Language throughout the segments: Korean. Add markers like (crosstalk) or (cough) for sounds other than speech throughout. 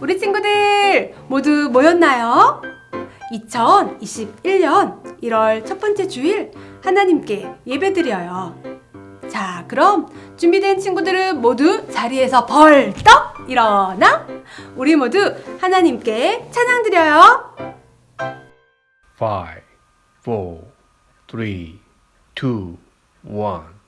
우리 친구들 모두 모였나요? 2021년 1월 첫 번째 주일 하나님께 예배드려요. 자, 그럼 준비된 친구들은 모두 자리에서 벌떡 일어나 우리 모두 하나님께 찬양드려요. 5 4 3 2 1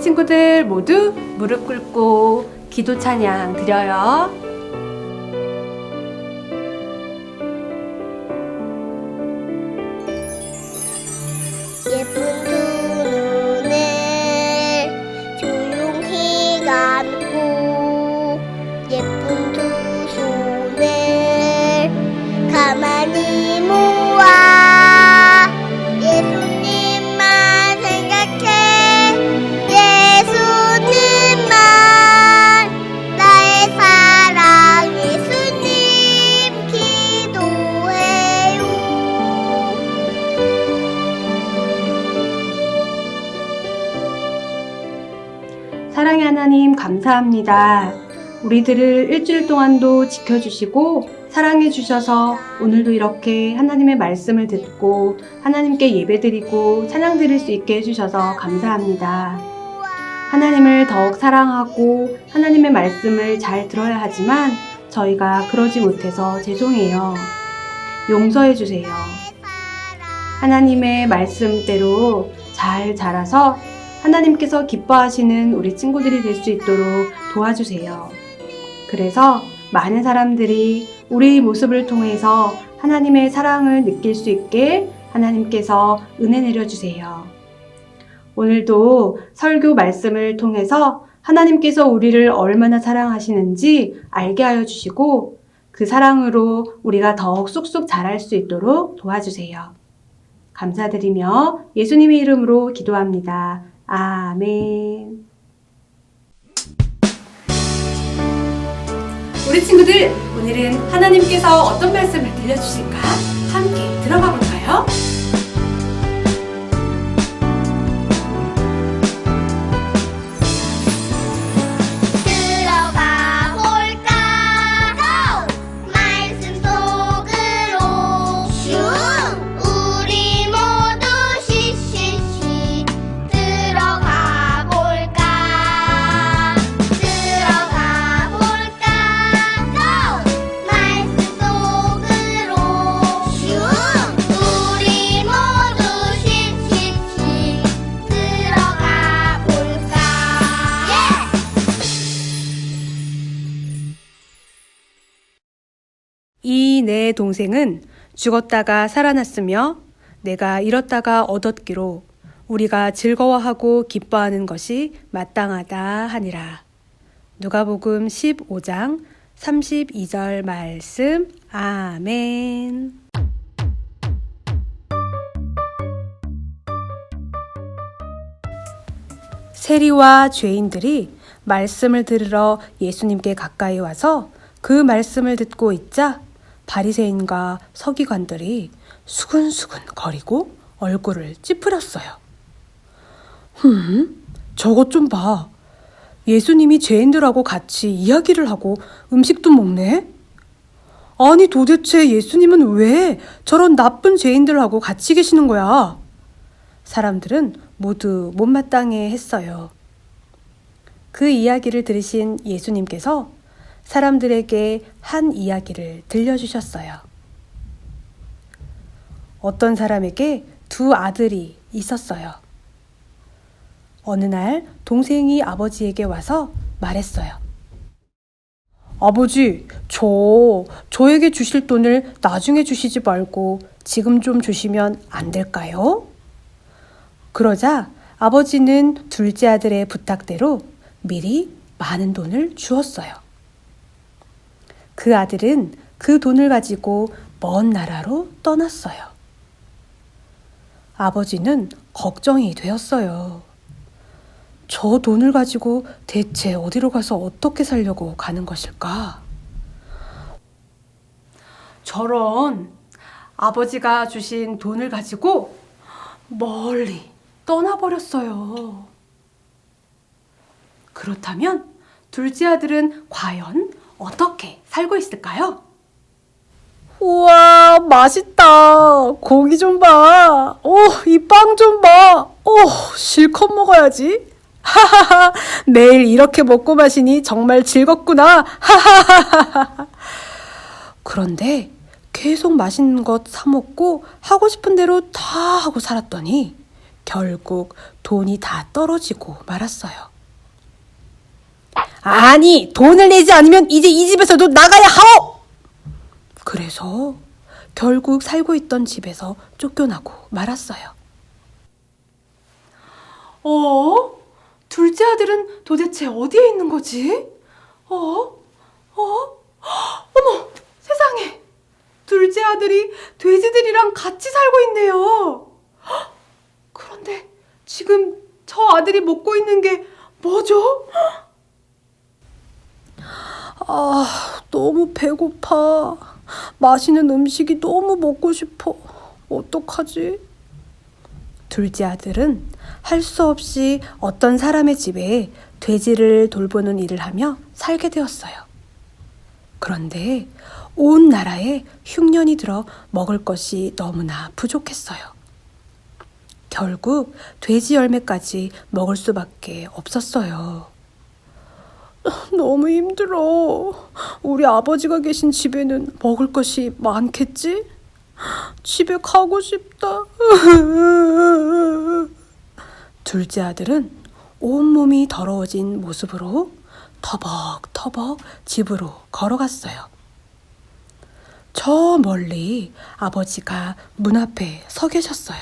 친구들 모두 무릎 꿇고 기도 찬양 드려요. 감사합니다. 우리들을 일주일 동안도 지켜주시고 사랑해 주셔서 오늘도 이렇게 하나님의 말씀을 듣고 하나님께 예배드리고 찬양 드릴 수 있게 해주셔서 감사합니다. 하나님을 더욱 사랑하고 하나님의 말씀을 잘 들어야 하지만 저희가 그러지 못해서 죄송해요. 용서해 주세요. 하나님의 말씀대로 잘 자라서 하나님께서 기뻐하시는 우리 친구들이 될 수 있도록 도와주세요. 그래서 많은 사람들이 우리 모습을 통해서 하나님의 사랑을 느낄 수 있게 하나님께서 은혜 내려주세요. 오늘도 설교 말씀을 통해서 하나님께서 우리를 얼마나 사랑하시는지 알게 하여 주시고 그 사랑으로 우리가 더욱 쑥쑥 자랄 수 있도록 도와주세요. 감사드리며 예수님의 이름으로 기도합니다. 아멘. 우리 친구들, 오늘은 하나님께서 어떤 말씀을 들려주실까? 함께 들어가 볼까요? 내 동생은 죽었다가 살아났으며 내가 잃었다가 얻었기로 우리가 즐거워하고 기뻐하는 것이 마땅하다 하니라. 누가복음 15장 32절 말씀. 아멘. 세리와 죄인들이 말씀을 들으러 예수님께 가까이 와서 그 말씀을 듣고 있자 바리새인과 서기관들이 수근수근 거리고 얼굴을 찌푸렸어요. 흠, 저것 좀 봐. 예수님이 죄인들하고 같이 이야기를 하고 음식도 먹네? 아니 도대체 예수님은 왜 저런 나쁜 죄인들하고 같이 계시는 거야? 사람들은 모두 못마땅해 했어요. 그 이야기를 들으신 예수님께서 사람들에게 한 이야기를 들려주셨어요. 어떤 사람에게 두 아들이 있었어요. 어느 날 동생이 아버지에게 와서 말했어요. 아버지, 저, 저에게 주실 돈을 나중에 주시지 말고 지금 좀 주시면 안 될까요? 그러자 아버지는 둘째 아들의 부탁대로 미리 많은 돈을 주었어요. 그 아들은 그 돈을 가지고 먼 나라로 떠났어요. 아버지는 걱정이 되었어요. 저 돈을 가지고 대체 어디로 가서 어떻게 살려고 가는 것일까? 저런 아버지가 주신 돈을 가지고 멀리 떠나버렸어요. 그렇다면 둘째 아들은 과연 어떻게 살고 있을까요? 우와, 맛있다. 고기 좀 봐. 오, 이 빵 좀 봐. 오, 실컷 먹어야지. 하하하, 매일 이렇게 먹고 마시니 정말 즐겁구나. 하하하하. 그런데 계속 맛있는 것 사먹고 하고 싶은 대로 다 하고 살았더니 결국 돈이 다 떨어지고 말았어요. 아니, 돈을 내지 않으면 이제 이 집에서도 나가야 하오! 그래서 결국 살고 있던 집에서 쫓겨나고 말았어요. 어? 둘째 아들은 도대체 어디에 있는 거지? 어? 어? 어머, 세상에! 둘째 아들이 돼지들이랑 같이 살고 있네요. 헉! 그런데 지금 저 아들이 먹고 있는 게 뭐죠? 아, 너무 배고파. 맛있는 음식이 너무 먹고 싶어. 어떡하지? 둘째 아들은 할 수 없이 어떤 사람의 집에 돼지를 돌보는 일을 하며 살게 되었어요. 그런데 온 나라에 흉년이 들어 먹을 것이 너무나 부족했어요. 결국 돼지 열매까지 먹을 수밖에 없었어요. 너무 힘들어. 우리 아버지가 계신 집에는 먹을 것이 많겠지? 집에 가고 싶다. 둘째 아들은 온몸이 더러워진 모습으로 터벅터벅 집으로 걸어갔어요. 저 멀리 아버지가 문 앞에 서 계셨어요.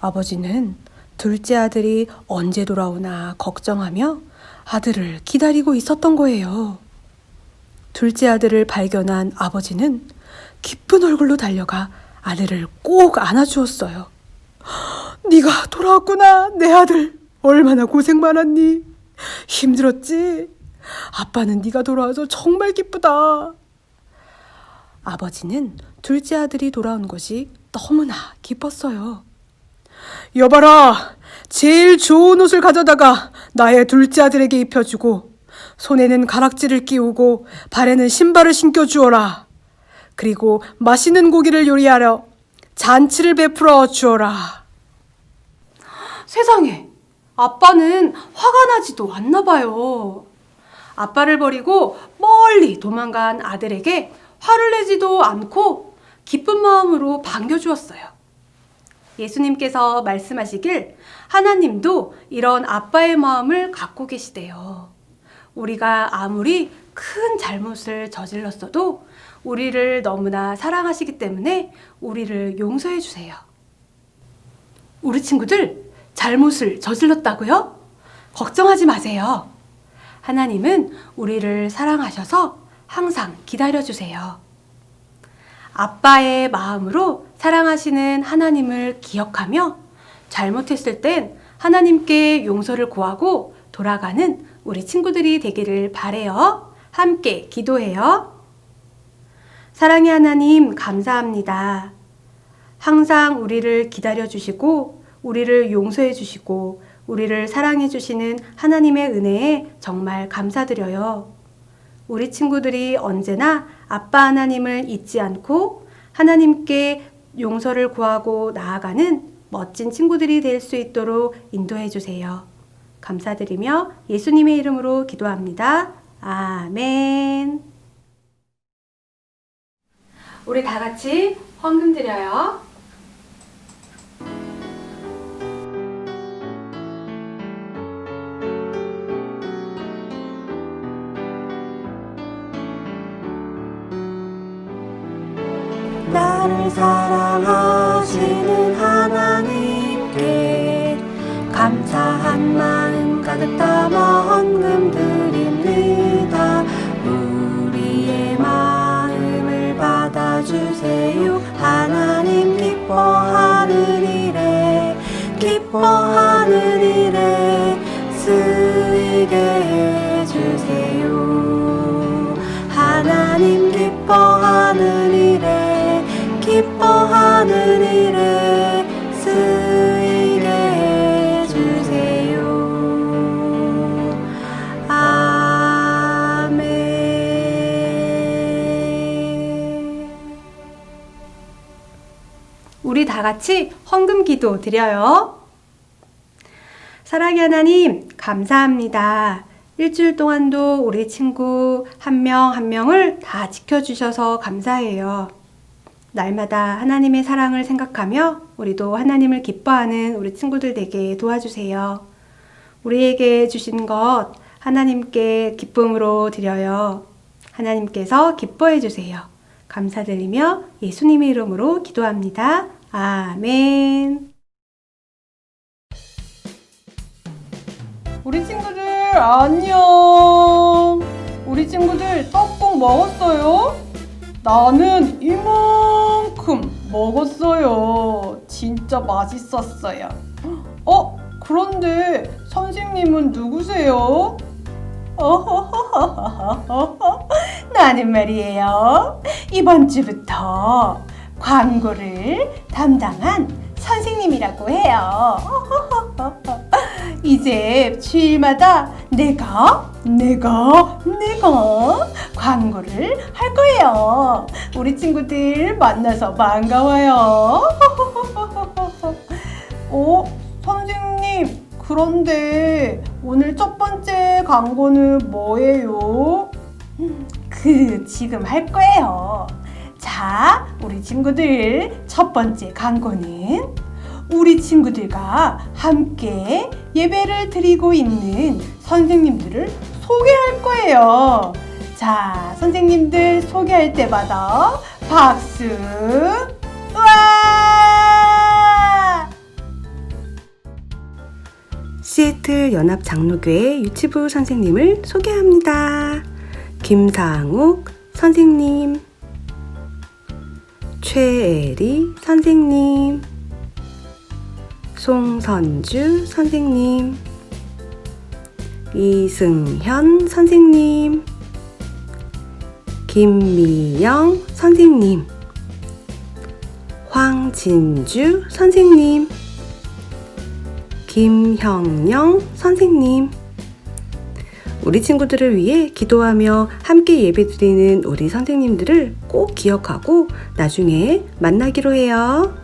아버지는 둘째 아들이 언제 돌아오나 걱정하며 아들을 기다리고 있었던 거예요. 둘째 아들을 발견한 아버지는 기쁜 얼굴로 달려가 아들을 꼭 안아주었어요. 네가 돌아왔구나, 내 아들. 얼마나 고생 많았니? 힘들었지? 아빠는 네가 돌아와서 정말 기쁘다. 아버지는 둘째 아들이 돌아온 것이 너무나 기뻤어요. 여봐라, 제일 좋은 옷을 가져다가 나의 둘째 아들에게 입혀주고, 손에는 가락지를 끼우고, 발에는 신발을 신겨주어라. 그리고 맛있는 고기를 요리하려 잔치를 베풀어 주어라. 세상에, 아빠는 화가 나지도 않나 봐요. 아빠를 버리고 멀리 도망간 아들에게 화를 내지도 않고 기쁜 마음으로 반겨주었어요. 예수님께서 말씀하시길 하나님도 이런 아빠의 마음을 갖고 계시대요. 우리가 아무리 큰 잘못을 저질렀어도 우리를 너무나 사랑하시기 때문에 우리를 용서해 주세요. 우리 친구들 잘못을 저질렀다고요? 걱정하지 마세요. 하나님은 우리를 사랑하셔서 항상 기다려 주세요. 아빠의 마음으로 사랑하시는 하나님을 기억하며 잘못했을 땐 하나님께 용서를 구하고 돌아가는 우리 친구들이 되기를 바래요. 함께 기도해요. 사랑의 하나님 감사합니다. 항상 우리를 기다려 주시고 우리를 용서해 주시고 우리를 사랑해 주시는 하나님의 은혜에 정말 감사드려요. 우리 친구들이 언제나 아빠 하나님을 잊지 않고 하나님께 용서를 구하고 나아가는 멋진 친구들이 될 수 있도록 인도해 주세요. 감사드리며 예수님의 이름으로 기도합니다. 아멘. 우리 다 같이 헌금 드려요. 마음 가득 담아 헌금 드립니다. 우리의 마음을 받아주세요. 하나님 기뻐하는 일에 기뻐하는 일에 쓰이게 해주세요. 하나님 기뻐하는 일에 기뻐하는 다 같이 헌금 기도 드려요. 사랑의 하나님, 감사합니다. 일주일 동안도 우리 친구 한명한 명을 다 지켜주셔서 감사해요. 날마다 하나님의 사랑을 생각하며 우리도 하나님을 기뻐하는 우리 친구들 되게 도와주세요. 우리에게 주신 것 하나님께 기쁨으로 드려요. 하나님께서 기뻐해 주세요. 감사드리며 예수님의 이름으로 기도합니다. 아멘. 우리 친구들 안녕. 우리 친구들 떡국 먹었어요? 나는 이만큼 먹었어요. 진짜 맛있었어요. 어? 그런데 선생님은 누구세요? (laughs) 나는 말이에요. 이번 주부터 광고를 담당한 선생님이라고 해요. (laughs) 이제 주일마다 내가, 내가, 내가 광고를 할 거예요. 우리 친구들 만나서 반가워요. (laughs) 어, 선생님, 그런데 오늘 첫 번째 광고는 뭐예요? 그, 지금 할 거예요. 자, 우리 친구들 첫 번째 광고는 우리 친구들과 함께 예배를 드리고 있는 선생님들을 소개할 거예요. 자, 선생님들 소개할 때마다 박수! 와! 시애틀 연합 장로교회 유치부 선생님을 소개합니다. 김상욱 선생님, 최애리 선생님, 송선주 선생님, 이승현 선생님, 김미영 선생님, 황진주 선생님, 김형영 선생님. 우리 친구들을 위해 기도하며 함께 예배 드리는 우리 선생님들을 꼭 기억하고 나중에 만나기로 해요.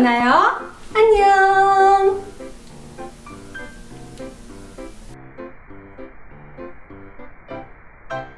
만나요.